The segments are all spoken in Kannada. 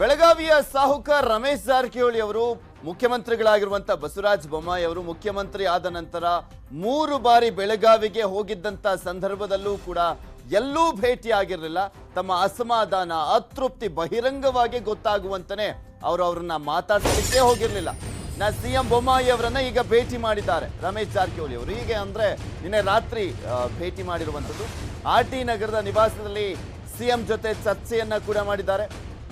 ಬೆಳಗಾವಿಯ ಸಾಹುಕಾರ ರಮೇಶ್ ಜಾರಕಿಹೊಳಿ ಅವರು ಮುಖ್ಯಮಂತ್ರಿಗಳಾಗಿರುವಂತ ಬಸವರಾಜ ಬೊಮ್ಮಾಯಿ ಅವರು ಮುಖ್ಯಮಂತ್ರಿ ಆದ ನಂತರ ಮೂರು ಬಾರಿ ಬೆಳಗಾವಿಗೆ ಹೋಗಿದ್ದಂತ ಸಂದರ್ಭದಲ್ಲೂ ಕೂಡ ಎಲ್ಲೂ ಭೇಟಿಯಾಗಿರಲಿಲ್ಲ. ತಮ್ಮ ಅಸಮಾಧಾನ, ಅತೃಪ್ತಿ ಬಹಿರಂಗವಾಗಿ ಗೊತ್ತಾಗುವಂತನೇ ಅವರು ಅವರನ್ನ ಮಾತಾಡಲಿಕ್ಕೆ ಹೋಗಿರಲಿಲ್ಲ. ನಾ ಸಿ ಎಂ ಬೊಮ್ಮಾಯಿ ಅವರನ್ನ ಈಗ ಭೇಟಿ ಮಾಡಿದ್ದಾರೆ. ರಮೇಶ್ ಜಾರಕಿಹೊಳಿ ಅವರು ಹೀಗೆ ಅಂದ್ರೆ ನಿನ್ನೆ ರಾತ್ರಿ ಭೇಟಿ ಮಾಡಿರುವಂಥದ್ದು ಆರ್ ಟಿ ನಗರದ ನಿವಾಸದಲ್ಲಿ ಸಿಎಂ ಜೊತೆ ಚರ್ಚೆಯನ್ನ ಕೂಡ ಮಾಡಿದ್ದಾರೆ.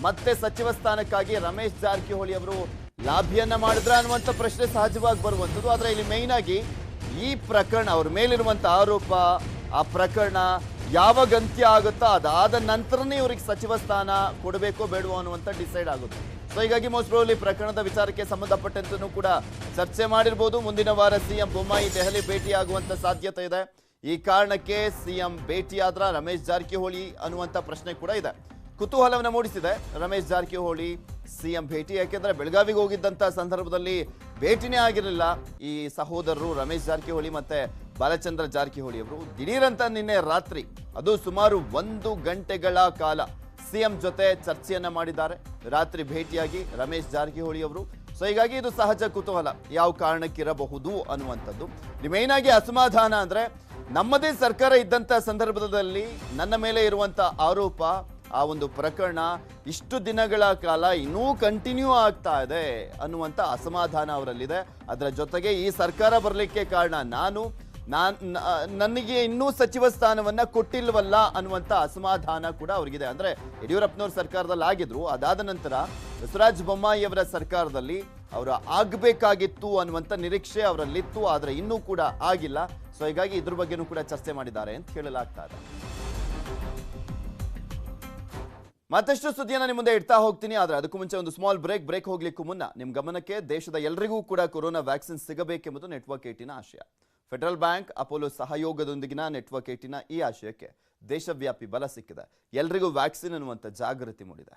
ಮತ್ತೆ ಸಚಿವ ಸ್ಥಾನಕ್ಕಾಗಿ ರಮೇಶ್ ಜಾರಕಿಹೊಳಿ ಅವರು ಲಾಭಿಯನ್ನ ಮಾಡಿದ್ರ ಅನ್ನುವಂಥ ಪ್ರಶ್ನೆ ಸಹಜವಾಗಿ ಬರುವಂಥದ್ದು. ಆದರೆ ಇಲ್ಲಿ ಮೇಯ್ನ್ ಆಗಿ ಈ ಪ್ರಕರಣ, ಅವ್ರ ಮೇಲಿರುವಂಥ ಆರೋಪ, ಆ ಪ್ರಕರಣ ಯಾವಾಗ ಅಂತ್ಯ ಆಗುತ್ತೋ ಅದಾದ ನಂತರನೇ ಇವ್ರಿಗೆ ಸಚಿವ ಸ್ಥಾನ ಕೊಡಬೇಕೋ ಬೇಡವೋ ಅನ್ನುವಂಥ ಡಿಸೈಡ್ ಆಗುತ್ತೆ. ಸೊ ಹೀಗಾಗಿ ಮೋಸ್ಟ್ ಪ್ರಕರಣದ ವಿಚಾರಕ್ಕೆ ಸಂಬಂಧಪಟ್ಟಂತೂ ಕೂಡ ಚರ್ಚೆ ಮಾಡಿರ್ಬೋದು. ಮುಂದಿನ ವಾರ ಸಿಎಂ ಬೊಮ್ಮಾಯಿ ದೆಹಲಿ ಭೇಟಿಯಾಗುವಂತ ಸಾಧ್ಯತೆ ಇದೆ. ಈ ಕಾರಣಕ್ಕೆ ಸಿಎಂ ಭೇಟಿಯಾದ್ರ ರಮೇಶ್ ಜಾರಕಿಹೊಳಿ ಅನ್ನುವಂಥ ಪ್ರಶ್ನೆ ಕೂಡ ಇದೆ. ಕುತೂಹಲವನ್ನು ಮೂಡಿಸಿದೆ. ರಮೇಶ್ ಜಾರಕಿಹೊಳಿ ಸಿಎಂ ಭೇಟಿ, ಯಾಕೆಂದ್ರೆ ಬೆಳಗಾವಿಗೆ ಹೋಗಿದ್ದಂತ ಸಂದರ್ಭದಲ್ಲಿ ಭೇಟಿನೇ ಆಗಿರಲಿಲ್ಲ. ಈ ಸಹೋದರರು ರಮೇಶ್ ಜಾರಕಿಹೊಳಿ ಮತ್ತೆ ಬಾಲಚಂದ್ರ ಜಾರಕಿಹೊಳಿ ಅವರು ದಿಢೀರಂತ ನಿನ್ನೆ ರಾತ್ರಿ, ಅದು ಸುಮಾರು ಒಂದು ಗಂಟೆಗಳ ಕಾಲ ಸಿಎಂ ಜೊತೆ ಚರ್ಚೆಯನ್ನ ಮಾಡಿದ್ದಾರೆ. ರಾತ್ರಿ ಭೇಟಿಯಾಗಿ ರಮೇಶ್ ಜಾರಕಿಹೊಳಿ ಅವರು ಸೊ ಹೀಗಾಗಿ ಇದು ಸಹಜ ಕುತೂಹಲ. ಯಾವ ಕಾರಣಕ್ಕಿರಬಹುದು ಅನ್ನುವಂಥದ್ದು. ಮೇನ್ ಆಗಿ ಅಸಮಾಧಾನ ಅಂದ್ರೆ, ನಮ್ಮದೇ ಸರ್ಕಾರ ಇದ್ದಂತ ಸಂದರ್ಭದಲ್ಲಿ ನನ್ನ ಮೇಲೆ ಇರುವಂತ ಆರೋಪ ಆ ಒಂದು ಪ್ರಕರಣ ಇಷ್ಟು ದಿನಗಳ ಕಾಲ ಇನ್ನೂ ಕಂಟಿನ್ಯೂ ಆಗ್ತಾ ಇದೆ ಅನ್ನುವಂಥ ಅಸಮಾಧಾನ ಅವರಲ್ಲಿದೆ. ಅದರ ಜೊತೆಗೆ ಈ ಸರ್ಕಾರ ಬರಲಿಕ್ಕೆ ಕಾರಣ ನಾನು, ನಾನ್ ನನಗೆ ಇನ್ನೂ ಸಚಿವ ಸ್ಥಾನವನ್ನ ಕೊಟ್ಟಿಲ್ವಲ್ಲ ಅನ್ನುವಂಥ ಅಸಮಾಧಾನ ಕೂಡ ಅವ್ರಿಗಿದೆ. ಅಂದ್ರೆ ಯಡಿಯೂರಪ್ಪನವ್ರ ಸರ್ಕಾರದಲ್ಲಿ ಆಗಿದ್ರು, ಅದಾದ ನಂತರ ಬಸವರಾಜ ಬೊಮ್ಮಾಯಿ ಅವರ ಸರ್ಕಾರದಲ್ಲಿ ಅವರು ಆಗಬೇಕಾಗಿತ್ತು ಅನ್ನುವಂಥ ನಿರೀಕ್ಷೆ ಅವರಲ್ಲಿತ್ತು, ಆದ್ರೆ ಇನ್ನೂ ಕೂಡ ಆಗಿಲ್ಲ. ಸೊ ಹೀಗಾಗಿ ಇದ್ರ ಬಗ್ಗೆನೂ ಕೂಡ ಚರ್ಚೆ ಮಾಡಿದ್ದಾರೆ ಅಂತ ಹೇಳಲಾಗ್ತಾ ಇದೆ. ಮತ್ತಷ್ಟು ಸುದ್ದಿಯನ್ನು ನಿಮ್ಮ ಮುಂದೆ ಇಡ್ತಾ ಹೋಗ್ತೀನಿ, ಆದರೆ ಅದಕ್ಕೂ ಮುಂಚೆ ಒಂದು ಸ್ಮಾಲ್ ಬ್ರೇಕ್ ಬ್ರೇಕ್ ಹೋಗ್ಲಿಕ್ಕೂ ಮುನ್ನ ನಿಮ್ಮ ಗಮನಕ್ಕೆ ದೇಶದ ಎಲ್ಲರಿಗೂ ಕೂಡ ಕೊರೋನಾ ವ್ಯಾಕ್ಸಿನ್ ಸಿಗಬೇಕೆಂಬುದು ನೆಟ್ವರ್ಕ್ ಏಟಿನ ಆಶಯ. ಫೆಡರಲ್ ಬ್ಯಾಂಕ್ ಅಪೋಲೋ ಸಹಯೋಗದೊಂದಿಗಿನ ನೆಟ್ವರ್ಕ್ ಏಟಿನ ಈ ಆಶಯಕ್ಕೆ ದೇಶವ್ಯಾಪಿ ಬಲ ಸಿಕ್ಕಿದೆ. ಎಲ್ರಿಗೂ ವ್ಯಾಕ್ಸಿನ್ ಅನ್ನುವಂಥ ಜಾಗೃತಿ ಮೂಡಿದೆ.